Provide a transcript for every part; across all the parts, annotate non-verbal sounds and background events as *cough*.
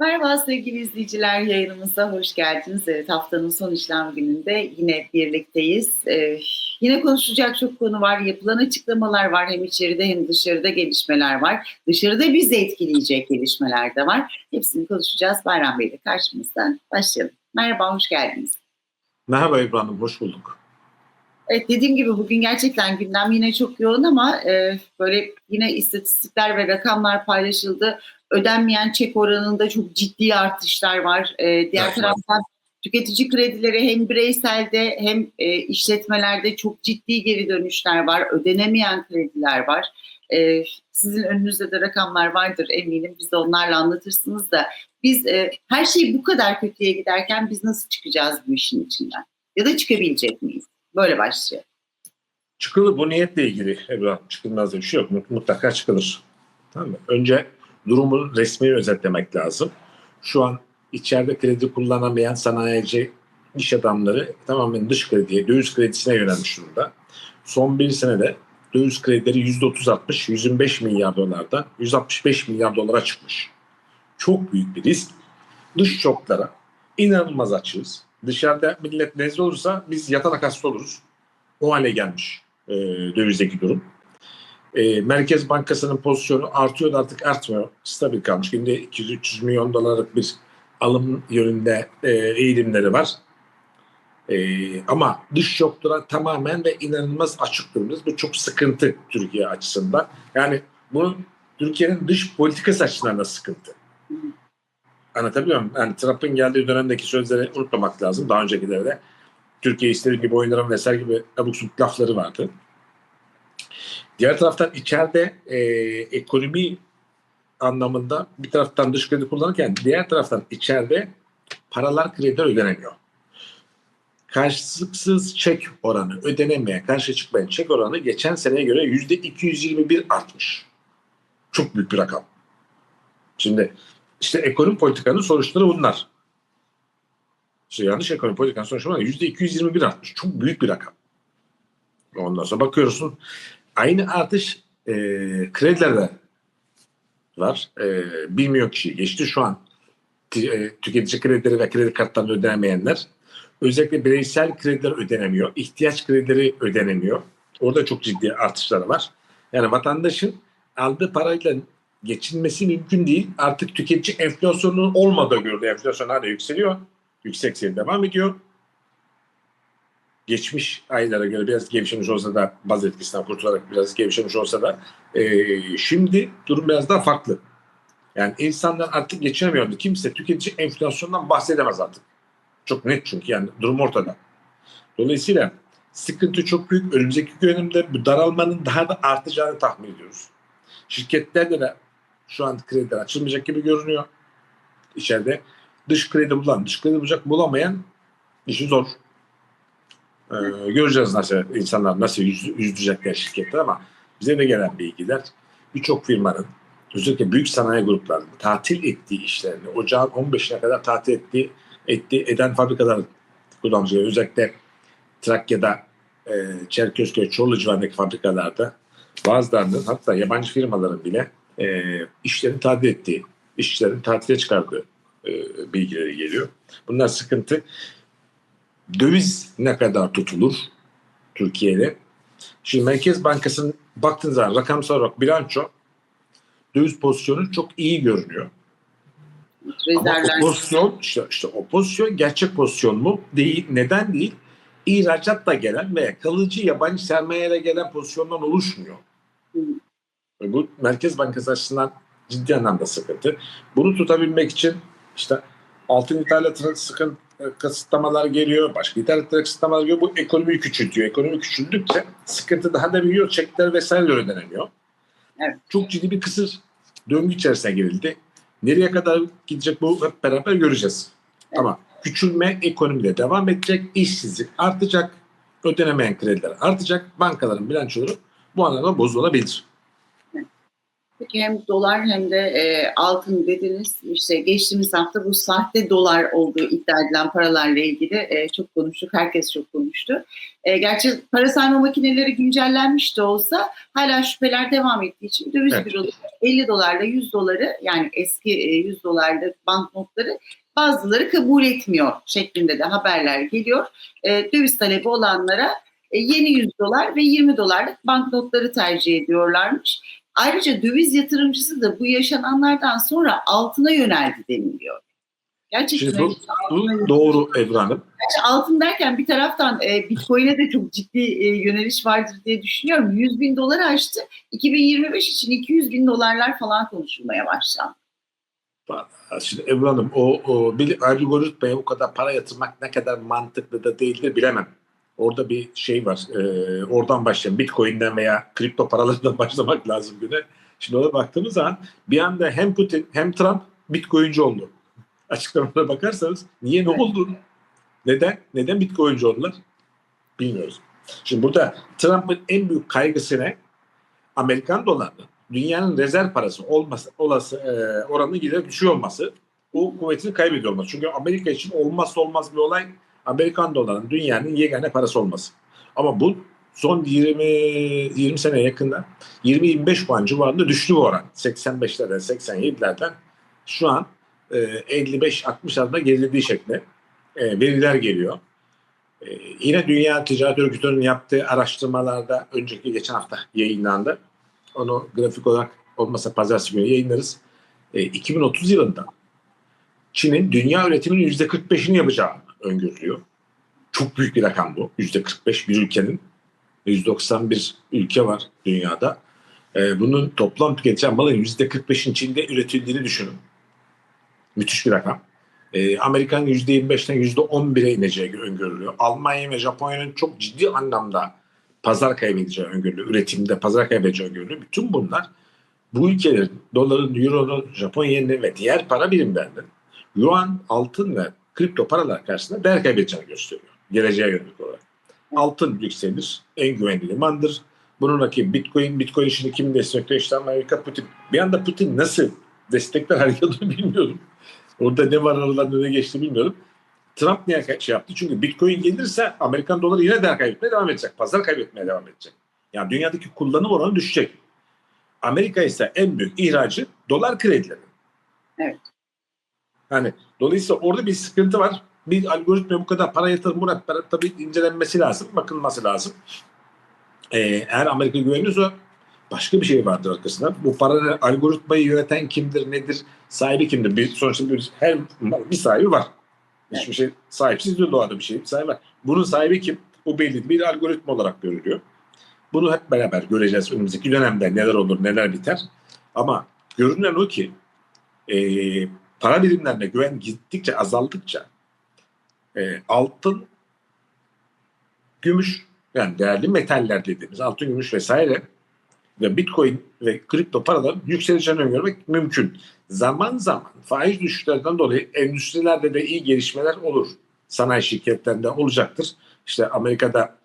Merhaba sevgili izleyiciler, yayınımıza hoş geldiniz. Evet, haftanın son işlem gününde yine birlikteyiz. Ee, yine konuşacak çok konu var, yapılan açıklamalar var. Hem içeride hem dışarıda gelişmeler var. Dışarıda bizi etkileyecek gelişmeler de var. Hepsini konuşacağız. Bayram Bey de karşımızdan başlayalım. Merhaba, hoş geldiniz. Merhaba İbrahim, hoş bulduk. Evet dediğim gibi bugün gerçekten gündem yine çok yoğun ama e, böyle yine istatistikler ve rakamlar paylaşıldı. Ödenmeyen çek oranında çok ciddi artışlar var. E, diğer Evet. taraftan tüketici kredileri hem bireyselde hem e, işletmelerde çok ciddi geri dönüşler var. Ödenemeyen krediler var. E, sizin önünüzde de rakamlar vardır eminim. Biz de onlarla anlatırsınız da. Biz e, her şey bu kadar kötüye giderken biz nasıl çıkacağız bu işin içinden? Ya da çıkabilecek miyiz? Böyle başlıyor. Çıkılır bu niyetle ilgili İbrahim. Çıkılmaz diye bir şey yok. Mut- Mutlaka çıkılır. Tamam mı? Önce durumu resmi özetlemek lazım. Şu an içeride kredi kullanamayan sanayici iş adamları tamamen dış krediye, döviz kredisine yönelmiş durumda. Son bir senede döviz kredileri %30 artmış, 125 milyar dolardan 165 milyar dolara çıkmış. Çok büyük bir risk. Dış şoklara inanılmaz açığız. Dışarıda millet nezle olursa biz yatarak hasta oluruz. O hale gelmiş e, dövizdeki durum. E, Merkez Bankası'nın pozisyonu artıyor da artık artmıyor. Stabil kalmış. Günde 200-300 milyon dolarlık bir alım yönünde e, eğilimleri var. E, ama dış şoklara tamamen ve inanılmaz açık durumdayız. Bu çok sıkıntı Türkiye açısından. Yani bunun Türkiye'nin dış politikası açısından da sıkıntı. Anlatabiliyor muyum? Yani Trump'ın geldiği dönemdeki sözleri unutmamak lazım. Daha öncekilerde Türkiye istediği gibi oynarım vesaire gibi abuk lafları vardı. Diğer taraftan içeride e, ekonomi anlamında bir taraftan dış kredi kullanırken diğer taraftan içeride paralar krediler ödenemiyor. Karşılıksız çek oranı ödenemeyen, karşı çıkmayan çek oranı geçen seneye göre yüzde 221 artmış. Çok büyük bir rakam. Şimdi işte ekonomi politikanın sonuçları bunlar. İşte yanlış ekonomi politikanın sonuçları. Yüzde 221 artmış. Çok büyük bir rakam. Ondan sonra bakıyorsun aynı artış e, kredilerde var. E, bir milyon kişi geçti. Şu an e, tüketici kredileri ve kredi kartlarını ödenemeyenler özellikle bireysel krediler ödenemiyor. ihtiyaç kredileri ödenemiyor. Orada çok ciddi artışlar var. Yani vatandaşın aldığı parayla geçinmesi mümkün değil. Artık tüketici enflasyonun olmadığı görülüyor. Enflasyon hala yükseliyor. Yüksek seyir devam ediyor. Geçmiş aylara göre biraz gevşemiş olsa da baz etkisinden kurtularak biraz gevşemiş olsa da eee, şimdi durum biraz daha farklı. Yani insanlar artık geçinemiyordu. Kimse tüketici enflasyondan bahsedemez artık. Çok net çünkü yani durum ortada. Dolayısıyla sıkıntı çok büyük. Önümüzdeki dönemde bu daralmanın daha da artacağını tahmin ediyoruz. Şirketlerde de şu an krediler açılmayacak gibi görünüyor. İçeride dış kredi bulan, dış kredi bulacak bulamayan işi zor. Ee, göreceğiz nasıl insanlar nasıl yüz, yüzecekler şirketler ama bize de gelen bilgiler birçok firmanın özellikle büyük sanayi gruplarının tatil ettiği işlerini ocağın 15'ine kadar tatil ettiği etti, eden fabrikalar kullanıcıları özellikle Trakya'da e, Çerkezköy, Çorlu civarındaki fabrikalarda bazılarının hatta yabancı firmaların bile e, işlerini tatil ettiği, işçilerin tatile çıkardığı e, bilgileri geliyor. Bunlar sıkıntı. Döviz ne kadar tutulur Türkiye'de? Şimdi Merkez Bankası'nın baktığınız zaman rakamsal olarak bilanço döviz pozisyonu çok iyi görünüyor. Ama o pozisyon işte, işte o pozisyon gerçek pozisyon mu? Değil. Neden değil? İhracatla gelen veya kalıcı yabancı sermayeyle gelen pozisyondan oluşmuyor. Hı. Bu Merkez Bankası açısından ciddi anlamda sıkıntı. Bunu tutabilmek için işte altın ithalatına sıkıntı kısıtlamalar geliyor, başka ithalatlara kısıtlamalar geliyor. Bu ekonomiyi küçültüyor. Ekonomi küçüldükçe sıkıntı daha da büyüyor. Çekler vesaire ödenemiyor. Evet. Çok ciddi bir kısır döngü içerisine girildi. Nereye kadar gidecek bu hep beraber göreceğiz. Evet. Ama küçülme ekonomide devam edecek, işsizlik artacak, ödenemeyen krediler artacak, bankaların bilançoları bu anlamda bozulabilir. Peki hem dolar hem de e, altın dediniz. İşte geçtiğimiz hafta bu sahte dolar olduğu iddia edilen paralarla ilgili e, çok konuştuk. Herkes çok konuştu. E, gerçi para sayma makineleri güncellenmiş de olsa hala şüpheler devam ettiği için döviz Evet. büroları 50 dolarla 100 doları yani eski e, 100 dolarla banknotları bazıları kabul etmiyor şeklinde de haberler geliyor. E, döviz talebi olanlara e, yeni 100 dolar ve 20 dolarlık banknotları tercih ediyorlarmış. Ayrıca döviz yatırımcısı da bu yaşananlardan sonra altına yöneldi deniliyor. Gerçekten Şimdi bu, bu doğru Ebru Hanım. Altın derken bir taraftan e, Bitcoin'e de çok ciddi e, yöneliş vardır diye düşünüyorum. 100 bin doları aştı. 2025 için 200 bin dolarlar falan konuşulmaya başlandı. Şimdi Ebru Hanım o, o bir algoritmaya o kadar para yatırmak ne kadar mantıklı da değildir bilemem. Orada bir şey var. E, oradan başlayalım. Bitcoin'den veya kripto paralardan *laughs* başlamak lazım güne. Şimdi ona baktığımız zaman bir anda hem Putin hem Trump Bitcoin'ci oldu. *laughs* Açıklamalara bakarsanız niye ne oldu? Neden? Neden Bitcoin'ci oldular? Bilmiyoruz. Şimdi burada Trump'ın en büyük kaygısı ne? Amerikan dolarının dünyanın rezerv parası olması, olası e, oranının giderek düşüyor olması, o kuvvetini kaybediyor olması. Çünkü Amerika için olmazsa olmaz bir olay Amerikan dolarının dünyanın yegane parası olması. Ama bu son 20 20 sene yakında 20-25 puan civarında düştü bu oran. 85'lerden 87'lerden şu an e, 55-60'larda gerilediği şeklinde e, veriler geliyor. E, yine Dünya Ticaret Örgütü'nün yaptığı araştırmalarda önceki geçen hafta yayınlandı. Onu grafik olarak olmasa pazartesi günü yayınlarız. E, 2030 yılında Çin'in dünya üretiminin %45'ini yapacağı öngörülüyor. Çok büyük bir rakam bu. %45 bir ülkenin. 191 ülke var dünyada. E, bunun toplam tüketilen malın %45'in Çin'de üretildiğini düşünün. Müthiş bir rakam. E, Amerika'nın %25'ten %11'e ineceği öngörülüyor. Almanya ve Japonya'nın çok ciddi anlamda pazar kaybedeceği öngörülüyor. Üretimde pazar kaybedeceği öngörülüyor. Bütün bunlar bu ülkelerin doların, euronun, Japon yeninin ve diğer para birimlerinin yuan, altın ve kripto paralar karşısında değer kaybedeceğini gösteriyor. Geleceğe yönelik olarak. Altın yükselir. En güvenli limandır. Bunun rakibi Bitcoin. Bitcoin şimdi kim destekliyor? İşte Amerika Putin. Bir anda Putin nasıl destekler harekatını *laughs* bilmiyorum. Orada ne var aralarında ne geçti bilmiyorum. Trump niye şey yaptı? Çünkü Bitcoin gelirse Amerikan doları yine değer kaybetmeye devam edecek. Pazar kaybetmeye devam edecek. Yani dünyadaki kullanım oranı düşecek. Amerika ise en büyük ihracı dolar kredileri. Evet. Yani dolayısıyla orada bir sıkıntı var. Bir algoritma bu kadar para yatırım buna para, tabii incelenmesi lazım, bakılması lazım. Ee, eğer Amerika güveniyorsa başka bir şey vardır arkasında. Bu paranın algoritmayı yöneten kimdir, nedir, sahibi kimdir? Bir, sonuçta bir, her bir sahibi var. Hiçbir şey sahipsiz diyor doğada bir şey. Sahibi var. Bunun sahibi kim? Bu belli bir algoritma olarak görülüyor. Bunu hep beraber göreceğiz önümüzdeki dönemde neler olur, neler biter. Ama görünen o ki e, para birimlerine güven gittikçe azaldıkça e, altın, gümüş yani değerli metaller dediğimiz altın, gümüş vesaire ve bitcoin ve kripto paraların yükseleceğini öngörmek mümkün. Zaman zaman faiz düşüşlerden dolayı endüstrilerde de iyi gelişmeler olur. Sanayi şirketlerinde olacaktır. İşte Amerika'da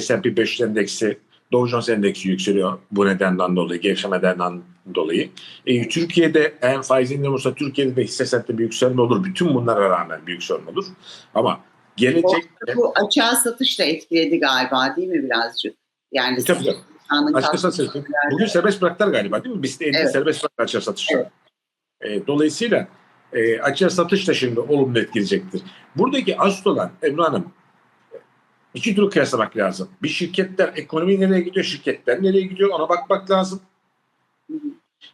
S&P 500 endeksi Dow Jones endeksi yükseliyor bu nedenden dolayı, gevşemeden dolayı. E, Türkiye'de en faiz indirim olursa Türkiye'de de hisse senetinde bir yükselme olur. Bütün bunlara rağmen bir yükselme olur. Ama gelecek... Bu açığa satış da etkiledi galiba değil mi birazcık? Yani Tabii tabii. Açık kalkması satış. Bugün serbest bıraktılar galiba değil mi? Bizde elinde Evet. serbest bıraktılar açık satışta. Evet. E, dolayısıyla e, açık satış da şimdi olumlu etkileyecektir. Buradaki asıl olan Ebru Hanım iki türlü kıyaslamak lazım. Bir şirketler ekonomi nereye gidiyor, şirketler nereye gidiyor ona bakmak lazım.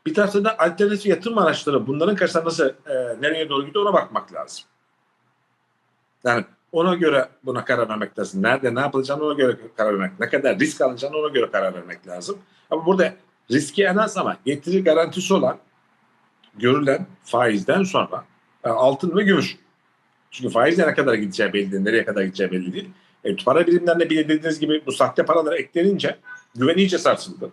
Bir taraftan da alternatif yatırım araçları bunların karşısında nasıl e, nereye doğru gidiyor ona bakmak lazım. Yani ona göre buna karar vermek lazım. Nerede ne yapılacağını ona göre karar vermek. Ne kadar risk alınacağını ona göre karar vermek lazım. Ama burada riski en az ama getiri garantisi olan görülen faizden sonra altın ve gümüş. Çünkü faiz ne kadar gideceği belli değil, nereye kadar gideceği belli değil. E, para birimlerine bir dediğiniz gibi bu sahte paralar eklenince güven iyice sarsıldı.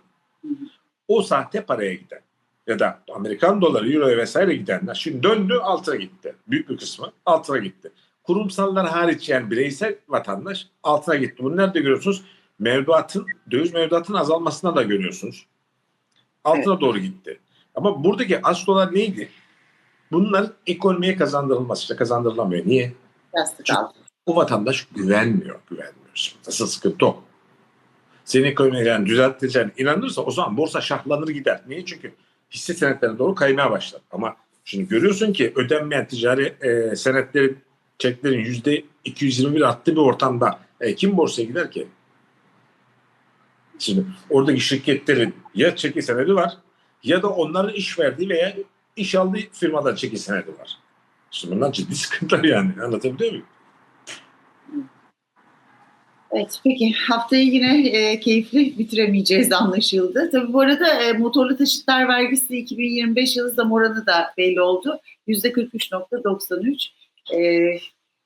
O sahte paraya giden ya da Amerikan doları, euro vesaire gidenler şimdi döndü altına gitti. Büyük bir kısmı altına gitti. Kurumsallar hariç yani bireysel vatandaş altına gitti. Bunu nerede görüyorsunuz? Mevduatın, döviz mevduatının azalmasına da görüyorsunuz. Altına doğru gitti. Ama buradaki asıl olan neydi? Bunlar ekonomiye kazandırılması işte kazandırılamıyor. Niye? Altı. O vatandaş güvenmiyor, güvenmiyor. Şimdi Asıl sıkıntı o. Senin ekonomiye yani düzelteceğine inanırsa o zaman borsa şahlanır gider. Niye? Çünkü hisse senetlerine doğru kaymaya başlar. Ama şimdi görüyorsun ki ödenmeyen ticari e, senetlerin, çeklerin yüzde 221 arttığı bir ortamda e, kim borsaya gider ki? Şimdi oradaki şirketlerin ya çeki senedi var ya da onların iş verdiği veya iş aldığı firmadan çeki senedi var. Şimdi bunlar ciddi *laughs* sıkıntılar yani. Anlatabiliyor muyum? Evet peki haftayı yine e, keyifli bitiremeyeceğiz anlaşıldı. Tabii bu arada e, motorlu taşıtlar vergisi 2025 yılı zam oranı da belli oldu. %43.93. E,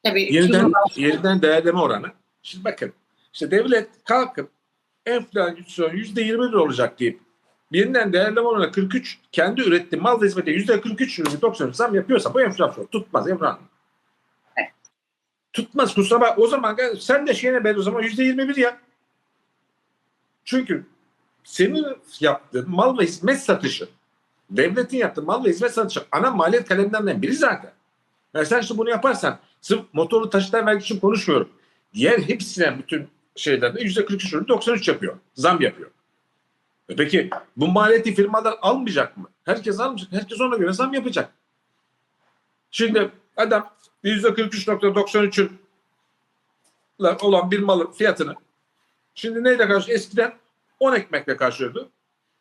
tabii Yeniden, Cumhurbaşkanı- yeniden değerleme oranı. Şimdi bakın işte devlet kalkıp enflasyon yüzde 21 olacak deyip yeniden değerleme oranı 43 kendi ürettiği mal ve hizmete yüzde 43 yüzde 90 zam yapıyorsa bu enflasyon tutmaz Emrah Hanım. Evet. Tutmaz kusura bak. O zaman sen de şeyine ben o zaman yüzde 21 yap. Çünkü senin yaptığın mal ve hizmet satışı devletin yaptığı mal ve hizmet satışı ana maliyet kalemlerinden biri zaten. Yani sen şimdi bunu yaparsan sırf motorlu taşıtlar vergisi için konuşmuyorum. Diğer hepsine bütün şeylerde yüzde 43 93 yapıyor. Zam yapıyor. E peki bu maliyeti firmalar almayacak mı? Herkes almayacak. Herkes ona göre zam yapacak. Şimdi adam yüzde 43.93'ün olan bir malın fiyatını şimdi neyle karşı eskiden 10 ekmekle karşılıyordu.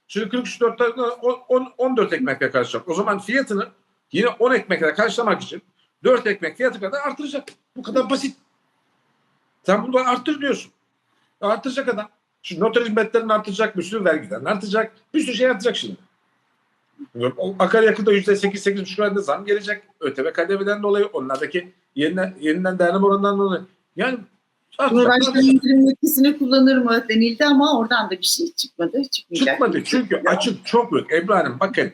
Şimdi 43.4'ten 10, 14 ekmekle karşılayacak. O zaman fiyatını yine 10 ekmekle karşılamak için 4 ekmek fiyatı kadar artıracak. Bu kadar basit. Sen bunu arttır diyorsun. Artıracak adam. Şimdi noter hizmetlerini artıracak, bir sürü vergilerini artıracak, bir sürü şey artıracak şimdi. O Akaryakıta yüzde sekiz, sekiz buçuk oranında zam gelecek. ÖTV kademeden dolayı, onlardaki yeniden, yeniden değerleme oranından dolayı. Yani. Cumhurbaşkanı indirim yetkisini kullanır mı denildi ama oradan da bir şey çıkmadı. Çıkmayacak. Çıkmadı çünkü açık çok büyük. Ebru bakın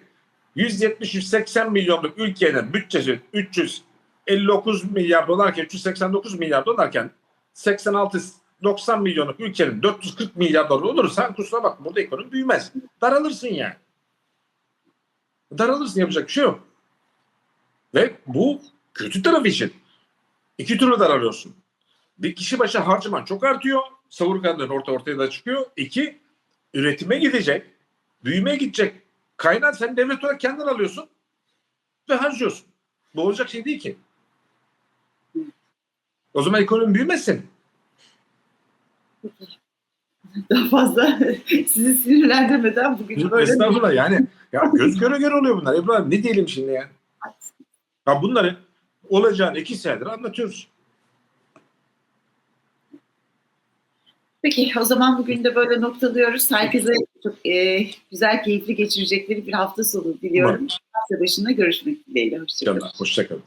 170-180 milyonluk ülkenin bütçesi 359 milyar dolarken 389 milyar dolarken 86-90 milyonluk ülkenin 440 milyar dolar olursa kusura bak burada ekonomi büyümez. Daralırsın yani. Daralırsın yapacak bir şey yok. Ve bu kötü taraf için. İki türlü daralıyorsun. Bir kişi başı harcaman çok artıyor. Savurganların orta ortaya da çıkıyor. İki, üretime gidecek. Büyümeye gidecek. Kaynağı sen devlet olarak kendin alıyorsun ve harcıyorsun. Bu olacak şey değil ki. O zaman ekonomi büyümezsin. Daha fazla *laughs* sizi sinirlendirmeden bugün böyle Estağfurullah yani. Ya göz göre göre oluyor bunlar. Ebru ne diyelim şimdi ya? Ya bunları olacağını iki senedir anlatıyoruz. Peki o zaman bugün de böyle noktalıyoruz. Herkese çok e, güzel, keyifli geçirecekleri bir hafta sonu diliyorum. Hafta başında görüşmek dileğiyle. Hoşçakalın. Hoşçakalın.